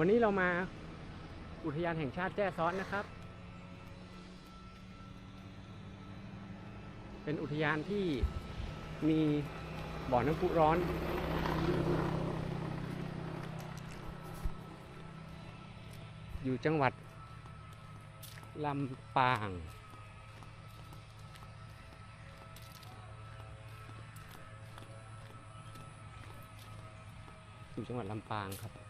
วันนี้เรามาอุทยานแห่งชาติแจ้ซ้อนนะครับ เป็นอุทยานที่มีบ่อน้ำพุร้อน อยู่จังหวัดลำปางอยู่จังหวัดลำปางครับ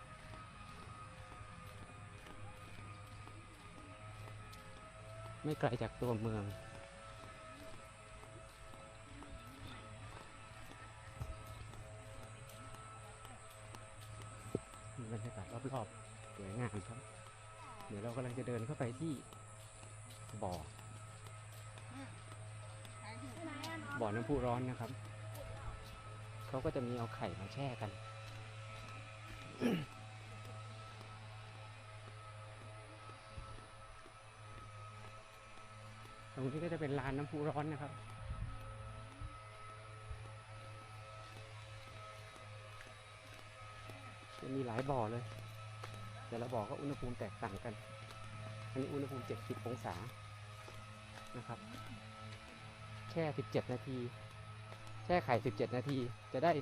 ไม่ไกลจากตัวเมือง บรรยากาศรอบๆสวยงามครับ เดี๋ยวเรากำลังจะเดินเข้าไปที่บ่อ บ่อน้ำพุร้อนนะครับ เขาก็จะมีเอาไข่มาแช่กัน รงนี้ก็จะเป็นลานน้ำพุร้อนนะครับ จะมีหลายบ่อเลย แต่ละบ่อก็อุณหภูมิแตกต่างกัน อันนี้อุณหภูมิ 70 องศา นะครับแช่17 นาที แช่ไข่ 17 นาที จะได้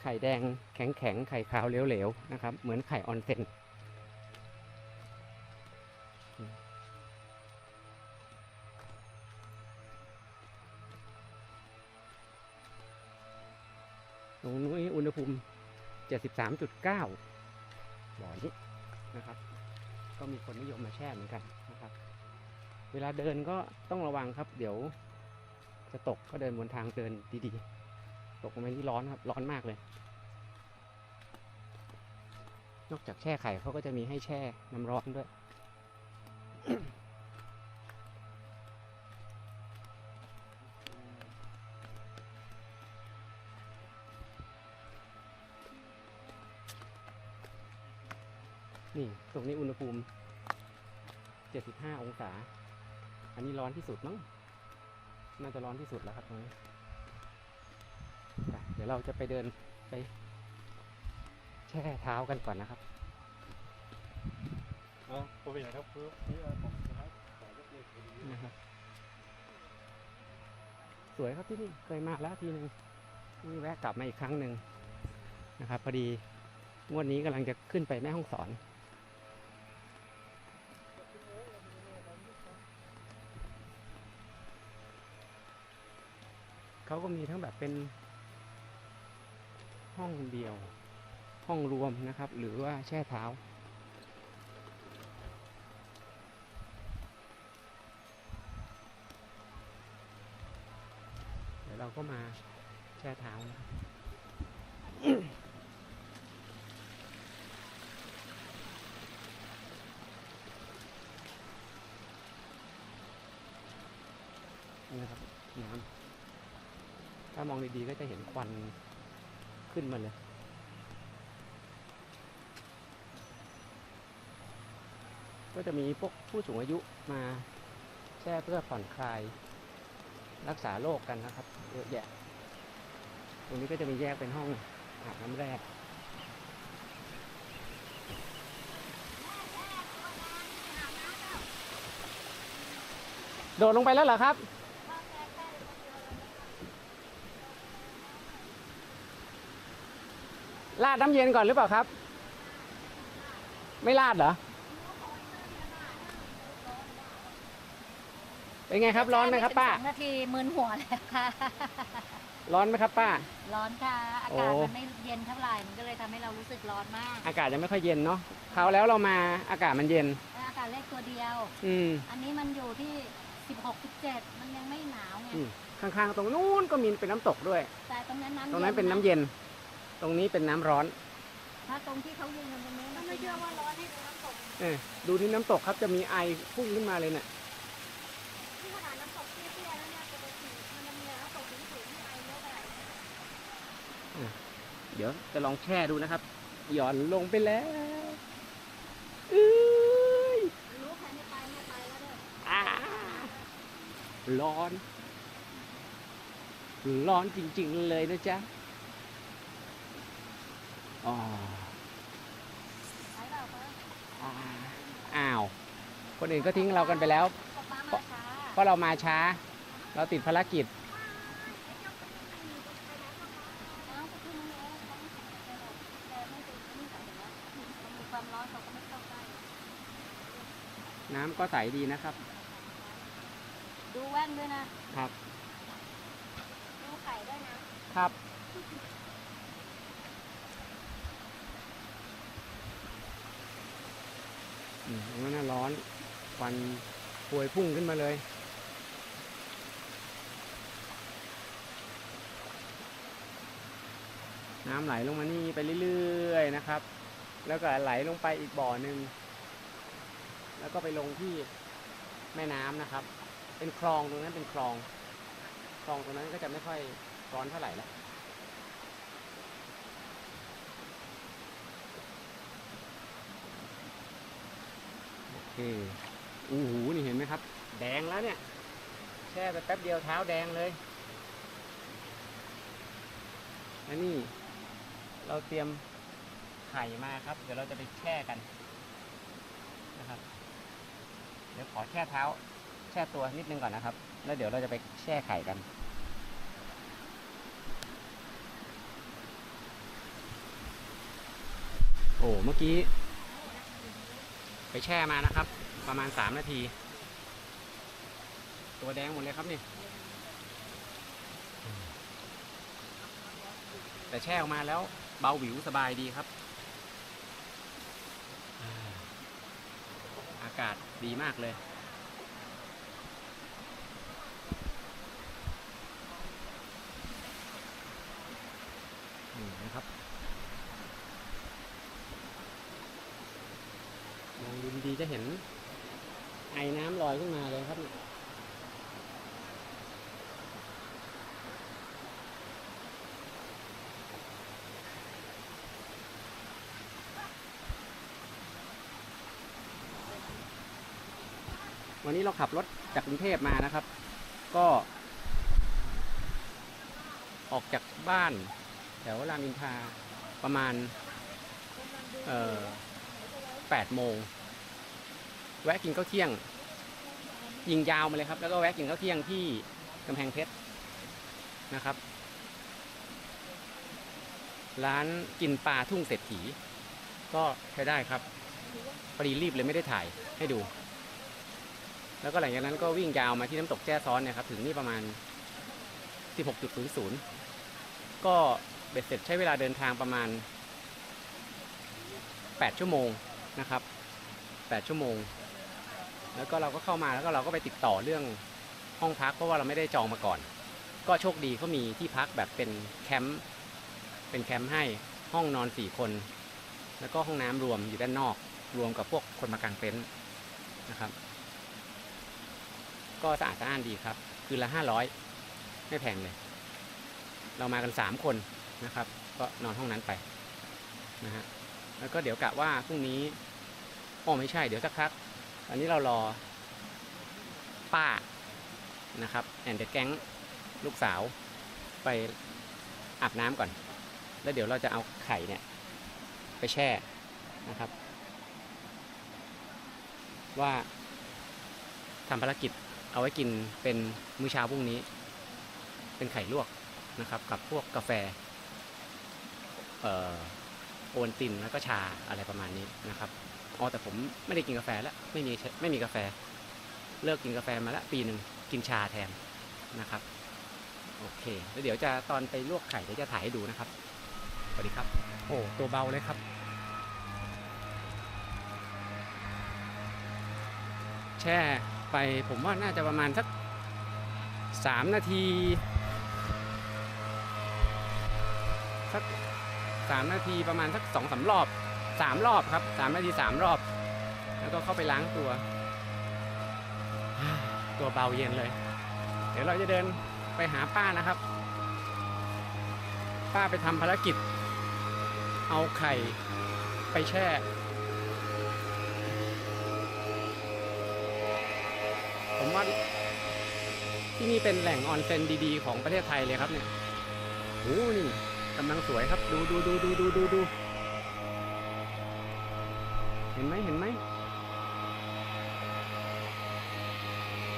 ไข่แดงแข็งๆ ไข่ขาวเหลวๆ นะครับ เหมือนไข่ออนเซน 73.9บ่อนี้นะครับ ก็มีคนนิยมมาแช่เหมือนกันนะครับ เวลาเดินก็ต้องระวังครับ เดี๋ยวจะตกก็เดินบนทางเดินดีๆ ตกลงไปนี่ร้อนครับ ร้อนมากเลย นอกจากแช่ไข่เขาก็จะมีให้แช่น้ำร้อนด้วย นี่ตรงนี้อุณหภูมิ 75 องศา อันนี้ร้อนที่สุดมั้ง น่าจะร้อนที่สุดแล้วครับตรงนี้ไปเดี๋ยวเราจะไปเดินไป แช่เท้ากันก่อนนะครับเอาตัวเป็นไงครับคือนี่เออผมนะครับขอรบกวนคนนี้นะครับสวยครับที่นี่เคยมาแล้วทีหนึ่งนี่แวะกลับมาอีกครั้งหนึ่งนะครับพอดีงวดนี้กำลังจะขึ้นไปแม่ห้องสอน เขาก็มีทั้งแบบเป็นห้องเดียว ห้องรวมนะครับ หรือว่าแช่เท้า เดี๋ยวเราก็มาแช่เท้านะครับ นี่นะครับน้ำถ้ามองดีๆก็จะเห็นควันขึ้นมาเลยก็จะมีพวกผู้สูงอายุมาแช่เพื่อผ่อนคลาย รักษาโรคกันนะครับเยอะแยะ ตรงนี้ก็จะมีแยกเป็นห้องอาบน้ำแร่โดดลงไปแล้วเหรอครับ ลาดน้ำเย็นก่อนหรือเปล่าครับ ไม่ลาดเหรอ เป็นไงครับร้อนไหมครับป้า สองนาทีมึนหัวแล้วค่ะ ร้อนไหมครับป้า ร้อนค่ะ อาโอ้กาศมันไม่เย็นเท่าไหร่ มันก็เลยทำให้เรารู้สึกร้อนมากอากาศยังไม่ค่อยเย็นเนาะคราวแล้วเรามาอากาศมันเย็น และอากาศเลขตัวเดียว อืม อันนี้มันอยู่ที่ 16 17 มันยังไม่หนาวไง อืม ข้างๆตรงนู้นก็มีเป็นน้ำตกด้วย แต่ตรงนั้นน้ำตรงนั้นเป็นน้ำเย็น ตรงนี้เป็นน้ำร้อน ถ้าตรงที่เขายืนกันตรงนี้มันไม่เชื่อว่าร้อนให้ดูน้ำตกเออดูที่น้ำตกครับจะมีไอพุ่งขึ้นมาเลยเนี่ยที่ขนาดน้ำตกเตี้ยๆแล้วเนี่ยปกติมันจะมีน้ำตกสูงๆที่ไอเยอะขนาดนี้เดี๋ยวจะลองแช่ดูนะครับ หย่อนลงไปแล้วเอ้ยรู้ใครไม่ไปไม่ไปแล้วเด้ออ่าร้อน ร้อนจริง ๆ เลยนะจ๊ะ อ๋อไปเปล่าเพิ่มคนอื่นก็ทิ้งเรากันไปแล้วป๊าป๊ามาช้าเพราะเรามาช้า เราติดภารกิจน้ำก็ขึ้นมาแล้วแต่ไม่เป็นนี่แต่เห็นไหมมันมีความร้อนเขาก็ไม่เข้าใกล้น้ำก็ใสดีนะครับ ดูแว่นด้วยนะ ครับ ดูไข่ด้วยนะ ครับ อืมตรง นั้นร้อนควันพวยพุ่งขึ้นมาเลยน้ำไหลลงมานี่ไปเรื่อยๆนะครับ แล้วก็ไหลลงไปอีกบ่อหนึ่ง แล้วก็ไปลงที่แม่น้ำนะครับ เป็นคลองตรงนั้นเป็นคลอง คลองตรงนั้นก็จะไม่ค่อยร้อนเท่าไหร่และ เคอู้หูนี่เห็นไหมครับ แดงแล้วเนี่ย แช่ไปแป๊บเดียวเท้าแดงเลยและนี่ เราเตรียมไข่มาครับ เดี๋ยวเราจะไปแช่กันนะครับ เดี๋ยวขอแช่เท้า แช่ตัวนิดนึงก่อนนะครับ แล้วเดี๋ยวเราจะไปแช่ไข่กันโอ้เมื่อกี้ ไปแช่มานะครับ ประมาณสามนาที ตัวแดงหมดเลยครับนี่แต่แช่ออกมาแล้วเบาหวิวสบายดีครับ อาอากาศดีมากเลยนี่นะครับมอง ดีจะเห็นไอ้น้ำลอยขึ้นมาเลยครับวันนี้เราขับรถจากกรุงเทพมานะครับ ก็ ออกจากบ้านแถวรามอินทราประมาณ เอ่อแปดโมง แวะกินข้าวเที่ยง ยิงยาวมาเลยครับ แล้วก็แวะกินข้าวเที่ยงที่กำแพงเพชรนะครับ ร้านกินปลาทุ่งเศรษฐี ก็ใช้ได้ครับพอดีรีบเลยไม่ได้ถ่ายให้ดู แล้วก็หลังจากนั้นก็วิ่งยาวมาที่น้ำตกแจ้ซ้อนนะครับ ถึงนี่ประมาณ 16.00 ก็เบ็ดเสร็จใช้เวลาเดินทางประมาณ 8 ชั่วโมงนะครับ 8 ชั่วโมง แล้วก็เราก็เข้ามาแล้วก็เราก็ไปติดต่อเรื่องห้องพักเพราะว่าเราไม่ได้จองมาก่อน ก็โชคดีเขามีที่พักแบบเป็นแคมป์เป็นแคมป์ให้ห้องนอน4คน แล้วก็ห้องน้ำรวมอยู่ด้านนอก รวมกับพวกคนมากางเต็นท์นะครับ ก็สะอาดสะอ้านดีครับ คืนละ500ไม่แพงเลย เรามากัน3คนนะครับ ก็นอนห้องนั้นไปนะฮะแล้วก็เดี๋ยวกะว่าพรุ่งนี้อ๋อไม่ใช่เดี๋ยวสักพัก อันนี้เรารอป้านะครับแอนเดอร์แก๊งลูกสาวไปอาบน้ำก่อน แล้วเดี๋ยวเราจะเอาไข่เนี่ย ไปแช่นะครับ ว่าทำภารกิจเอาไว้กินเป็นมื้อเช้าพรุ่งนี้ เป็นไข่ลวกนะครับ กับพวกกาแฟเอ่อโอนตินแล้วก็ชาอะไรประมาณนี้นะครับ อ๋อแต่ผมไม่ได้กินกาแฟแล้วไม่มีไม่มีกาแฟ เลิกกินกาแฟมาแล้วปีหนึ่งกินชาแทนนะครับ โอเค แล้วเดี๋ยวจะตอนไปลวกไข่เดี๋ยวจะถ่ายให้ดูนะครับสวัสดีครับ โอ้ตัวเบาเลยครับ แช่ไปผมว่าน่าจะประมาณสักสามนาทีสักสามนาทีประมาณสักสองสารอบ สามรอบครับสามนาทีสามรอบ แล้วก็เข้าไปล้างตัว ตัวเบาเย็นเลย เดี๋ยวเราจะเดินไปหาป้านะครับ ป้าไปทำภารกิจ เอาไข่ไปแช่ผมว่าที่นี่เป็นแหล่งออนเซ็นดีๆ ของประเทศไทยเลยครับเนี่ยโอ้นี่กำลังสวยครับ ดูดูดูดูดูดูดู ห็นไหมเห็นไหม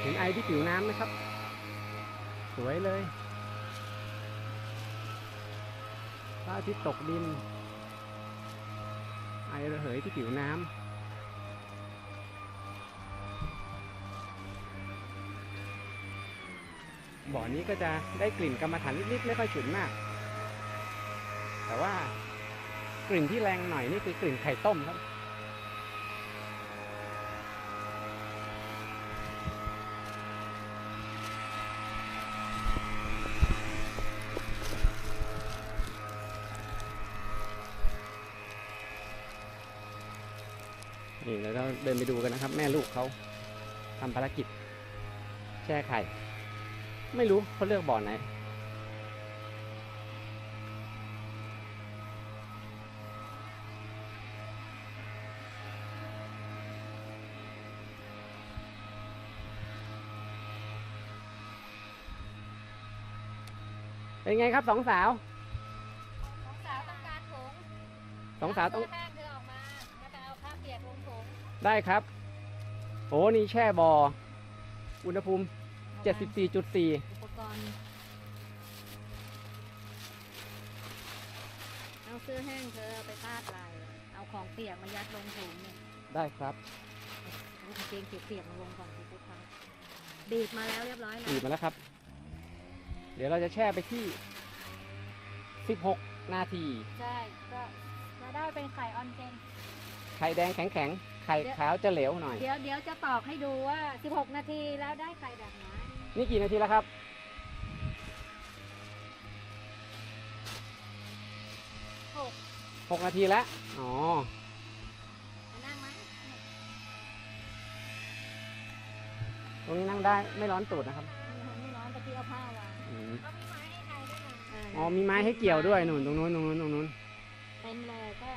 เห็นไอที่ผิวน้ำไหมครับ สวยเลยพระอาทิตย์ตกดิน ไอระเหยที่ผิวน้ำบ่อนี้ก็จะได้กลิ่นกรรมฐานนิดๆไม่ค่อยฉุนมาก แต่ว่ากลิ่นที่แรงหน่อยนี่คือกลิ่นไข่ต้มครับ นไปดูกันนะครับ แม่ลูกเขาทำภารกิจ แช่ไข่ ไม่รู้เขาเลือกบ่อไหน เป็นไงครับสองสาว สองสาวต้องการถุงสองสาวต้องเสื้แห้ ได้ครับโอ้นี่แช่บอ่ออุณหภูมิ 74.4 อุปกรณ์ เอาเสื้อแห้งเธอไปพาดไหลเอาของเปียกมายัดลงถุงเนี่ยได้ครับเอากางเกงเปียกๆมาลงก่อนสิทุกครั้งบีบมาแล้วเรียบร้อยแล้วบีบมาแล้วครับ เดี๋ยวเราจะแช่ไปที่ 16 นาที ใช่ ก็จะได้เป็นไข่ออนเซนไข่แดงแข็งๆ ไข่ขาวจะเหลวหน่อย เดี๋ยวเดี๋ยวจะตอกให้ดูว่า 16 นาทีแล้วได้ไข่แบบไหนนี่กี่นาทีแล้วครับหก6นาทีแล้ว อ๋อมานั่งไหมตรงนี้นั่งได้ไม่ร้อนตูดนะครับไม่ร้อนตะกี้เอาผ้าวางอืมก็มีไม้ให้ใครด้วยนะอ๋อมีไม้ให้เกี่ยวด้วยหนุนตรงนู้นตรงนู้นตรงนู้น เต็มเลยก็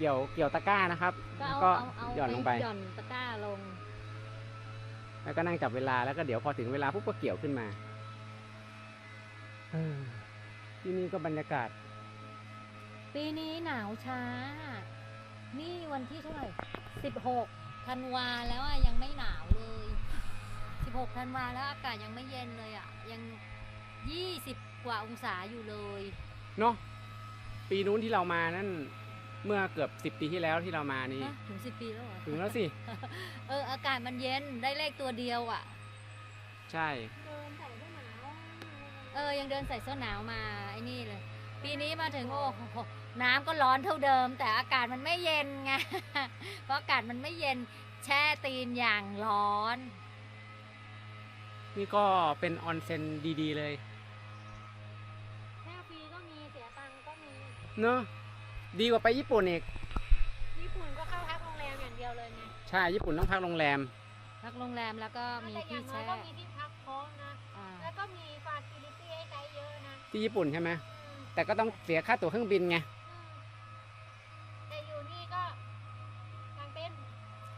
เกี่ยวเกี่ยวตะกร้านะครับก็แล้วเอาก็เอาเอาหย่อนลงไป หย่อนตะกร้าลง แล้วก็นั่งจับเวลาแล้วก็เดี๋ยวพอถึงเวลาปุ๊บก็เกี่ยวขึ้นมาเออที่นี่ก็บรรยากาศ ปีนี้หนาวช้า นี่วันที่เท่าไหร่ 16 ธันวาแล้วอะยังไม่หนาวเลย 16 ธันวาแล้วอากาศยังไม่เย็นเลยอะ ยัง 20 กว่าองศาอยู่เลย เนาะปีนู้นที่เรามานั่น เมื่อเกือบสิบปีที่แล้วที่เรามานี่ ฮะถึง10ปีแล้วเหรอ ถึงแล้วสิ เออ อากาศมันเย็นได้เลขตัวเดียวอะ ใช่ เดินใส่เสื้อหนาวเออ ยังเดินใส่เสื้อหนาวมาไอ้นี่เลย ปีนี้มาถึงโอ้โหน้ำก็ร้อนเท่าเดิม แต่อากาศมันไม่เย็นไง เพราะอากาศมันไม่เย็นแช่ตีนอย่างร้อน นี่ก็เป็นออนเซ็นดีๆเลยแช่ฟรีก็มีเสียตังค์ก็มี เนอะ ดีกว่าไปญี่ปุ่นอีก ญี่ปุ่นก็เข้าพักโรงแรมอย่างเดียวเลยไงใช่ ญี่ปุ่นต้องพักโรงแรม พักโรงแรมแล้วก็มีแต่อที่ย่างน้อแช่ยก็มีที่พักพร้อมนะ อ่าแล้วก็มีฟาซิลิตี้ให้ใช้เยอะนะที่ญี่ปุ่นใช่ไหมอืมแต่ก็ต้องเสียค่าตั๋วเครื่องบินไง อืมแต่อยู่นี่ก็กางเต็นท์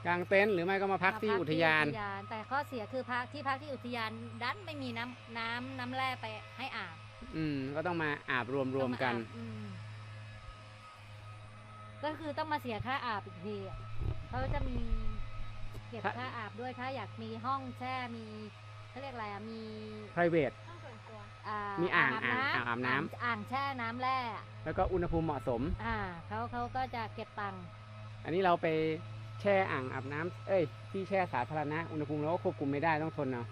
กางเต็นท์หรือไม่ก็มาพักที่อุทยานแต่ข้อเสียคือพักที่พักที่อุทยานดันไม่มีน้ำน้ำน้ำแร่ไปให้อาบอืม ก็ต้องมาอาบรวมรวมๆกัน ต้องมาอาบอืม ก็คือต้องมาเสียค่าอาบอีกทีอะเขาจะมีเก็บถ้าค่าอาบด้วยถ้าอยากมีห้องแช่มีเขาเรียกอะไรอะมี private ต้องส่วนตัว อ่ามีอ่างบอ่างอ่างอาบน้ำอ่างอ่างแช่น้ำแร่อะแล้วก็อุณหภูมิเหมาะสม อ่าเขาเขาก็จะเก็บตังค์อันนี้เราไปแช่อ่างอาบน้ำเอ้ย ที่แช่สาธารณะ อุณหภูมิเราก็ควบคุมไม่ได้ต้องทนเอา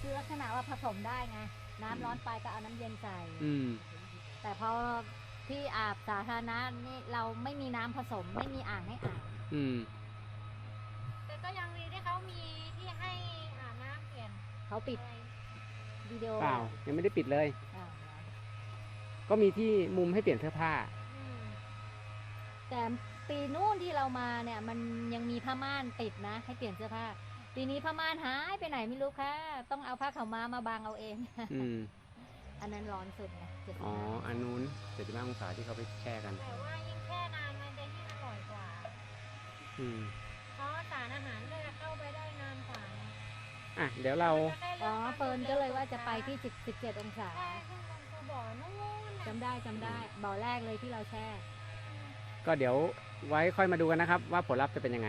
คือลักษณะว่าผสมได้ไง น้ำร้อนไปก็เอาน้ำเย็นใส่ อืม แต่พอ ที่อาบสาธารณะนี่เราไม่มีน้ำผสมไม่มีอ่างให้อาบอืม แต่ก็ยังดีที่เขามีที่ให้อาบน้ำเปลี่ยนเขาปิดอะไรวิดีโอเปล่า ยังไม่ได้ปิดเลย อ่าก็มีที่มุมให้เปลี่ยนเสื้อผ้า อืมแต่ปีนู้นที่เรามาเนี่ย มันยังมีผ้าม่านติดนะ ให้เปลี่ยนเสื้อผ้าปีนี้ผ้าม่านหายไปไหนไม่รู้ค่ะ ต้องเอาผ้าขาวม้ามาบังเอาเอง อืม อันนั้นร้อนสุดไงเจ็ดสิบอ๋อห้าอันนู้นเจ็ดสิบห้าองศาที่เขาไปแช่กัน แต่ว่ายิ่งแช่นานมันจะยิ่งอร่อยกว่า อืม เพราะสารอาหารก็จะเข้าไปได้นานกว่าไงอะ เดี๋ยวเรา มันจะได้อ๋อริ่มเฟิร์นก็เลยว่าจะไปที่สิบสิบเจ็ดองศาใช่ซึ่งมันคือบ่อนู่นน่ะจำได้จำได้บ่อแรกเลยที่เราแช่ ก็เดี๋ยวไว้ค่อยมาดูกันนะครับ ว่าผลลัพธ์จะเป็นยังไง